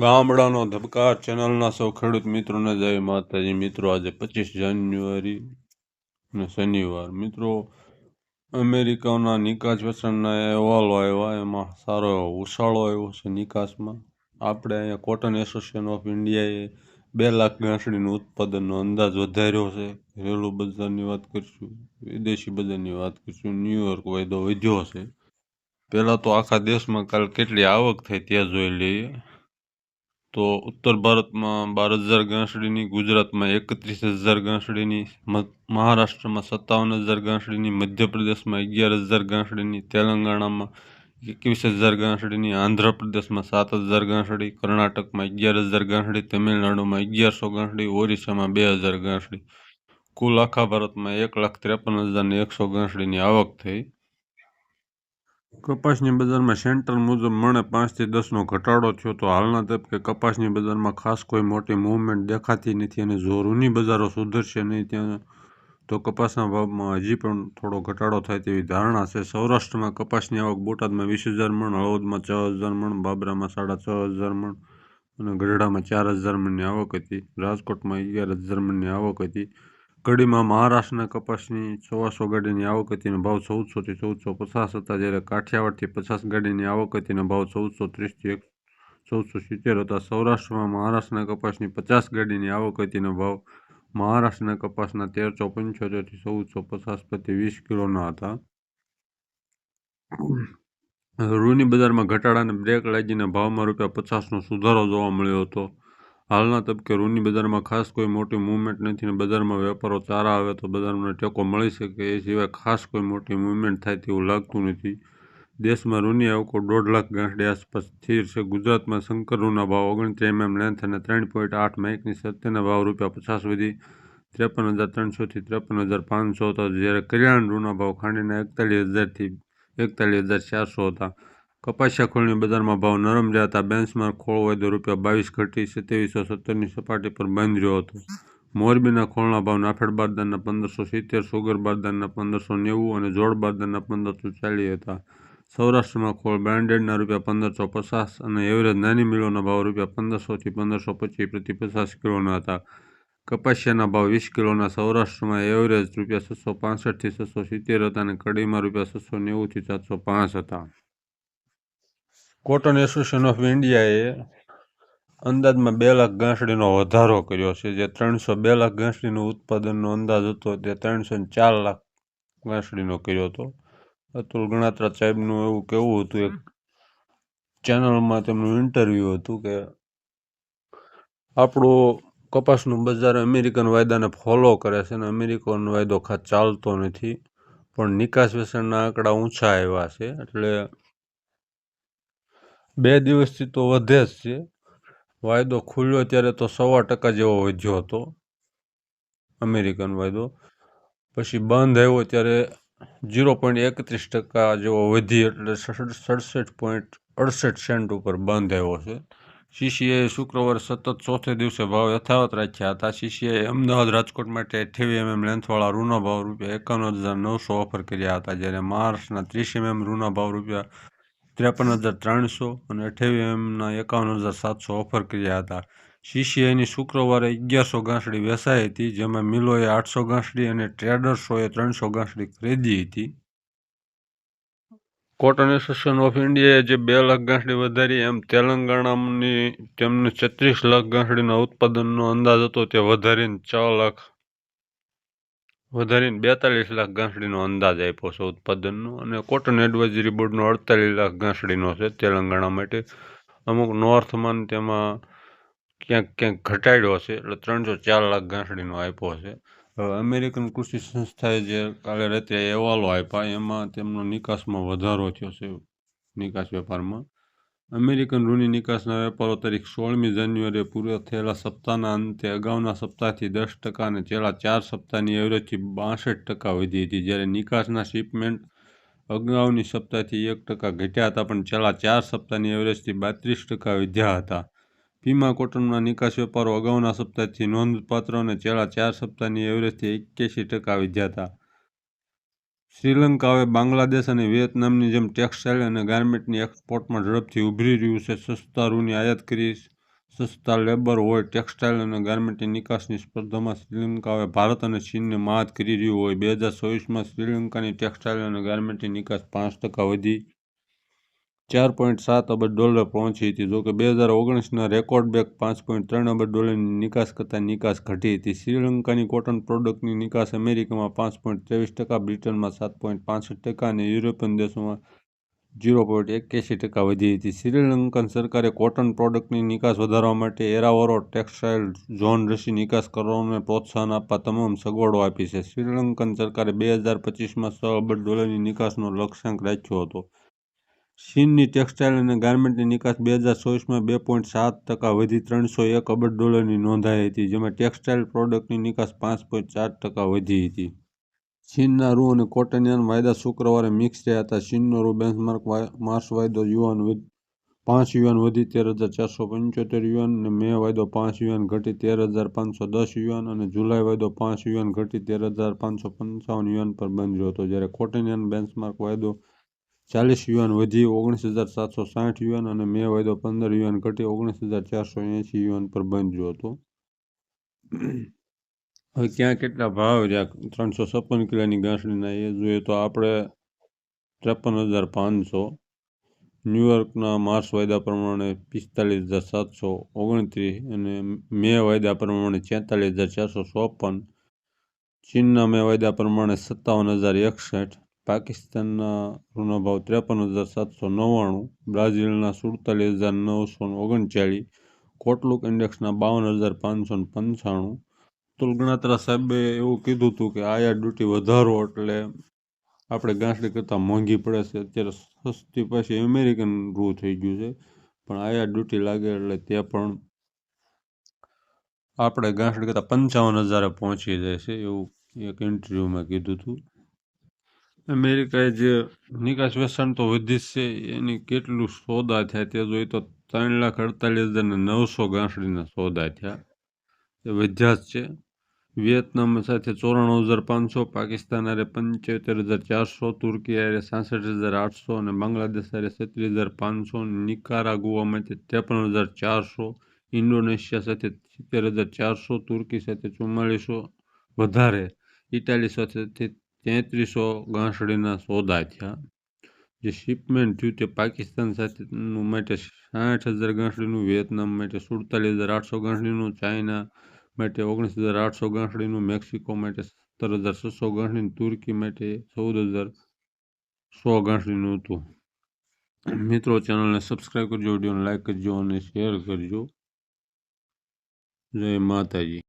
ગામડાનો ધબકાર ચેનલના સૌ ખેડૂત મિત્રોને જય માતાજી. મિત્રો, આજે પચીસ જાન્યુઆરી અને શનિવાર. મિત્રો, અમેરિકાના નિકાસ વેચાણના અહેવાલો આવ્યા. એમાં સારો એવો ઉછાળો આવ્યો છે નિકાસમાં. આપણે અહીંયા કોટન એસોસિએશન ઓફ ઇન્ડિયાએ બે લાખ ગાંસડીનું ઉત્પાદનનો અંદાજ વધાર્યો છે. ઘરેલું બજારની વાત કરીશું, વિદેશી બજારની વાત કરીશું ન્યુયોર્ક વાયદો વધ્યો છે. પહેલાં તો આખા દેશમાં કાલ કેટલી આવક થઈ ત્યાં જોઈ લઈએ. તો ઉત્તર ભારતમાં બાર હજાર ગાંસડીની ગુજરાતમાં એકત્રીસ હજાર ગાંસડીની મહારાષ્ટ્રમાં સત્તાવન હજાર ગાંસડીની મધ્યપ્રદેશમાં અગિયાર હજાર ગાંસડીની તેલંગાણામાં એકવીસ હજાર ગાંસડીની આંધ્રપ્રદેશમાં સાત હજાર ગાંસડી કર્ણાટકમાં અગિયાર હજાર ગાંસડી તમિલનાડુમાં અગિયારસો ગાંસડી ઓરિસ્સામાં બે હજાર ગાંસડી કુલ આખા ભારતમાં એક લાખ ત્રેપન હજારની એકસો ગાંસડીની આવક થઈ. કપાસની બજારમાં સેન્ટર મુજબ મણે પાંચથી દસનો ઘટાડો થયો તો હાલના તબકે કપાસની બજારમાં ખાસ કોઈ મોટી મૂવમેન્ટ દેખાતી નથી અને જો રૂની બજારો સુધરશે નહીં ત્યાં તો કપાસના ભાવમાં હજી પણ થોડો ઘટાડો થાય તેવી ધારણા છે. સૌરાષ્ટ્રમાં કપાસની આવક બોટાદમાં વીસ હજાર મણ, હળવદમાં છ હજાર મણ, બાબરામાં સાડા છ હજાર મણ અને ગઢડામાં ચાર હજાર મણની આવક હતી. રાજકોટમાં અગિયાર હજાર મણની આવક હતી. કડીમાં મહારાષ્ટ્રના કપાસની સવાસો ગાડીની આવક હતી ભાવ ચૌદસોથી ચૌદસો પચાસ હતા જ્યારે કાઠિયાવાડથી પચાસ ગાડીની આવક હતી ભાવ ચૌદસો ત્રીસથી એક ચૌદસો સિત્તેર હતા. સૌરાષ્ટ્રમાં મહારાષ્ટ્રના કપાસની પચાસ ગાડીની આવક હતી ભાવ મહારાષ્ટ્રના કપાસના તેરસો પંચોતેરથી ચૌદસો પચાસ પ્રતિ વીસ કિલોના હતા. રૂની બજારમાં ઘટાડાને બ્રેક લાગીને ભાવમાં રૂપિયા પચાસનો સુધારો જોવા મળ્યો હતો. હાલના તબકે રૂની બજારમાં ખાસ કોઈ મોટી મૂવમેન્ટ નથી અને બજારમાં વેપારો ચારા આવે તો બજારમાં ટેકો મળી શકે એ સિવાય ખાસ કોઈ મોટી મૂવમેન્ટ થાય તેવું લાગતું નથી. દેશમાં રૂની આવકો દોઢ લાખ ગાંઠડી આસપાસ સ્થિર છે. ગુજરાતમાં શંકર રૂના ભાવ ઓગણત્રીસ એમએમ લેન્થ અને ત્રણ પોઈન્ટ આઠ માઇકની સત્યના ભાવ રૂપિયા પચાસ વધી ત્રેપન હજાર ત્રણસોથી ત્રેપન હજાર પાંચસો હતા. જ્યારે કલ્યાણ રૂના ભાવ ખાંડીના એકતાલીસ હજારથી એકતાલીસ હજાર ચારસો હતા. કપાસિયા ખોળની બજારમાં ભાવ નરમ રહ્યા હતા. બેન્ચમાર્ક ખોળ વાયદો રૂપિયા બાવીસ ઘટી સત્યાવીસો સત્તરની સપાટી પર બંધ રહ્યો હતો. મોરબીના ખોળના ભાવ નાફેડ બારદાનના પંદરસો સિત્તેર, સુગર બારદાનના પંદરસો નેવું અને જોડ બારદાનના પંદરસો ચાલીસ હતા. સૌરાષ્ટ્રમાં ખોળ બ્રાન્ડેડના રૂપિયા પંદરસો પચાસ અને એવરેજ નાની મિલોના ભાવ રૂપિયા પંદરસોથી પંદરસો પચીસ પ્રતિ પચાસ કિલોના હતા. કપાસિયાના ભાવ વીસ કિલોના સૌરાષ્ટ્રમાં એવરેજ રૂપિયા છસો પાસઠથી છસો સિત્તેર હતા અને કડીમાં રૂપિયા છસો નેવુંથી સાતસો પાંચ હતા. કોટન એસોસિએશન ઓફ ઇન્ડિયાએ અંદાજમાં બે લાખ ગાંસડીનો વધારો કર્યો છે. જે ત્રણસો બે લાખ ગાંસડીનું ઉત્પાદનનો અંદાજ હતો તે ત્રણસો ચાર લાખ ગાંસડીનો કર્યો હતો. અતુલ ગણાત્રા સાહેબનું એવું કેવું હતું એક ચેનલમાં તેમનું ઇન્ટરવ્યૂ હતું કે આપણું કપાસનું બજાર અમેરિકન વાયદાને ફોલો કરે છે અને અમેરિકન વાયદો ખાસ ચાલતો નથી. પણ નિકાસ વેચાણના આંકડા ઊંચા આવ્યા છે. એટલે બે દિવસથી તો વધે જ છે. વાયદો ખુલ્યો ત્યારે તો સવા ટકા જેવો વધ્યો હતો. અમેરિકન વાયદો. પછી બંધ આવ્યો ત્યારે ઝીરો પોઈન્ટ એકત્રીસ ટકા જેવો વધી એટલે સડસઠ પોઈન્ટ અડસઠ સેન્ટ ઉપર બંધ આવ્યો છે. સીસીએ શુક્રવારે સતત ચોથે દિવસે ભાવ યથાવત રાખ્યા હતા. સીસીએ અમદાવાદ રાજકોટ માટે અઠ્યાવી એમએમ લેન્થવાળા રૂના ભાવ રૂપિયા એકાવન હજાર નવસો ઓફર કર્યા હતા, જ્યારે મહારાષ્ટ્રના ત્રીસ એમએમ રૂના ભાવ રૂપિયા ત્રેપન હજાર ત્રણસો અને અઠ્યાવી એમના એકાવન હજાર સાતસો ઓફર કર્યા હતા. સીસીઆઈની શુક્રવારે અગિયારસો ગાંસડી વેચાઈ હતી, જેમાં મિલોએ આઠસો ગાંસડી અને ટ્રેડર્સોએ ત્રણસો ગાંસડી ખરીદી હતી. કોટન એસોસિએશન ઓફ ઇન્ડિયાએ જે બે લાખ ગાંસડી વધારી, એમ તેલંગાણાની તેમને છત્રીસ લાખ ગાંસડીના ઉત્પાદનનો અંદાજ હતો, તે વધારીને છ લાખ વધારીને બેતાલીસ લાખ ગાંસડીનો અંદાજ આપ્યો છે ઉત્પાદનનો અને કોટન એડવાઇઝરી બોર્ડનો અડતાલીસ લાખ ગાંસડીનો છે તેલંગાણા માટે. અમુક નોર્થમાં તેમાં ક્યાંક ક્યાંક ઘટાડ્યો છે એટલે ત્રણસો ચાર લાખ ગાંસડીનો આપ્યો છે. અમેરિકન કૃષિ સંસ્થાએ જે કાલે રાત્રે અહેવાલો આપ્યા, એમાં તેમનો નિકાસમાં વધારો થયો છે નિકાસ વેપારમાં. અમેરિકન રૂની નિકાસના વેપારો તારીખ સોળમી જાન્યુઆરીએ પૂરા થયેલા સપ્તાહના અંતે અગાઉના સપ્તાહથી દસ ટકા અને છેલ્લા ચાર સપ્તાહની એવરેજથી બાસઠ ટકા વધી હતી. જ્યારે નિકાસના શિપમેન્ટ અગાઉની સપ્તાહથી એક ટકા ઘટ્યા હતા, પણ છેલ્લા ચાર સપ્તાહની એવરેજથી બાત્રીસ ટકા વધ્યા હતા. પીમા કોટનના નિકાસ વેપારો અગાઉના સપ્તાહથી નોંધપાત્ર અને છેલ્લા ચાર સપ્તાહની એવરેજથી એક્યાસી ટકા વધ્યા હતા. શ્રીલંકા હવે બાંગ્લાદેશ અને વિયેતનામની જેમ ટેક્સટાઇલ અને ગાર્મેન્ટની એક્સપોર્ટમાં ઝડપથી ઉભરી રહ્યું છે. સસ્તા રૂની આયાત કરી સસ્તા લેબર હોય, ટેક્સટાઇલ અને ગાર્મેન્ટની નિકાસની સ્પર્ધામાં શ્રીલંકાવે ભારત અને ચીનને માત કરી રહ્યું હોય. બે હજાર ચોવીસમાં શ્રીલંકાની ટેક્સટાઇલ અને ગાર્મેન્ટની નિકાસ પાંચ ટકા વધી ચાર પોઈન્ટ સાત અબજ ડોલર પહોંચી હતી. જોકે બે હજાર ઓગણીસના રેકોર્ડ બેક પાંચ પોઈન્ટ ત્રણ અબજ ડોલરની નિકાસ કરતાં નિકાસ ઘટી હતી. શ્રીલંકાની કોટન પ્રોડક્ટની નિકાસ અમેરિકામાં પાંચ પોઈન્ટ ત્રેવીસ ટકા, બ્રિટનમાં સાત પોઈન્ટ પાંસઠ ટકા અને યુરોપિયન દેશોમાં ઝીરો પોઈન્ટ એક્યાસી ટકા વધી હતી. શ્રીલંકન સરકારે કોટન પ્રોડક્ટની નિકાસ વધારવા માટે એરાવરો ટેક્સટાઇલ ઝોન રસી નિકાસ કરવાને પ્રોત્સાહન આપવા તમામ સગવડો આપી છે. શ્રીલંકન સરકારે બે હજાર પચીસમાં છ અબજ ડોલરની નિકાસનો લક્ષ્યાંક રાખ્યો હતો. ચીનની ટેક્સટાઇલ અને ગાર્મેન્ટની નિકાસ બે હજાર ચોવીસમાં બે પોઈન્ટ સાત ટકા વધી ત્રણસો એક અબજ ડોલરની નોંધાઈ હતી, જેમાં ટેક્સટાઇલ પ્રોડક્ટની નિકાસ પાંચ પોઈન્ટ ચાર ટકા વધી હતી. ચીનના રૂ અને કોટનિયન વાયદા શુક્રવારે મિક્સ રહ્યા હતા. ચીનનો રૂ બેન્ચમાર્ક માર્ચ વાયદો યુવાન પાંચ યુવાન વધી તેર હજાર ચારસો પંચોતેર યુવાન અને મે વાયદો પાંચ યુવાન ઘટી તેર હજાર પાંચસો દસ યુવાન અને જુલાઈ વાયદો પાંચ યુવાન ઘટી તેર હજાર પાંચસો પંચાવન યુવાન પર બંધ્યો હતો. જ્યારે કોટનિયન બેન્ચમાર્ક વાયદો ચાલીસ યુએન વધી ઓગણીસ હજાર સાતસો સાઠ યુએન અને મે વાયદો પંદર યુએન ઘટી ઓગણીસ હજાર ચારસો એંશી યુએન પર બંધ્યો હતો. હવે ક્યાં કેટલા ભાવ રહ્યા? ત્રણસો છપ્પન કિલોની ગાંસડીના એ જોઈએ તો આપણે ત્રેપન હજાર પાંચસો, ન્યુયોર્કના માર્ચ વાયદા પ્રમાણે પિસ્તાલીસ હજાર સાતસો ઓગણત્રીસ અને મે વાયદા પ્રમાણે છેતાલીસ હજાર ચારસો ચોપન, ચીનના મે વાયદા પ્રમાણે સત્તાવન હજાર એકસઠ પાકિસ્તાનના ઋણનો ભાવ ત્રેપન હજાર સાતસો નવ્વાણું, બ્રાઝિલના સુડતાલીસ હજાર નવસો ઓગણચાળીસ, કોટલુક ઇન્ડેક્સના બાવન હજાર પાંચસો પંચાણું. અતુલ ગણાત્રા સાહેબે એવું કીધું હતું કે આયાત ડ્યુટી વધારો એટલે આપણે ગાંસડી કરતાં મોંઘી પડે છે. અત્યારે સસ્તી પાછી અમેરિકન રૂ થઈ ગયું છે, પણ આયાત ડ્યુટી લાગે એટલે તે પણ આપણે ગાંસડી કરતાં પંચાવન હજારે પહોંચી જાય છે એવું એક ઇન્ટરવ્યૂમાં કીધું હતું. અમેરિકાએ જે નિકાસ વેચાણ તો વધી છે, એની કેટલું સોદા થયા તે જોઈએ તો ત્રણ લાખ અડતાલીસ હજાર નવસો ગાંસડીના સોદા થયા. એ વધ્યા જ છે. વિયેતનામ સાથે ચોરાણું હજાર પાંચસો, પાકિસ્તાન આરે પંચોતેર હજાર ચારસો, તુર્કી આરે સાસઠ હજાર આઠસો અને બાંગ્લાદેશ આરે છત્રીસ હજાર પાંચસો નિકારા માટે ત્રેપન હજાર ચારસો, ઇન્ડોનેશિયા સાથે સિત્તેર હજાર ચારસો, તુર્કી સાથે ચુમ્માલીસો વધારે, ઇટાલી સાથે તેત્રીસો ગાંસડીના સોદા થયા. જે શિપમેન્ટ થયું તે પાકિસ્તાન સાથેનું માટે સાઠ હજાર ગાંસડીનું, વિયેતનામ માટે સુડતાલીસ હજાર આઠસો ગાંસડીનું, ચાઇના માટે ઓગણીસ હજાર આઠસો ગાંસડીનું, મેક્સિકો માટે સત્તર હજાર છસો ગાંસડીનું, તુર્કી માટે ચૌદ હજાર સો ગાંસડીનું હતું. મિત્રો, ચેનલને સબસ્ક્રાઈબ કરજો, વિડીયોને લાઈક કરજો અને શેર કરજો. જય માતાજી.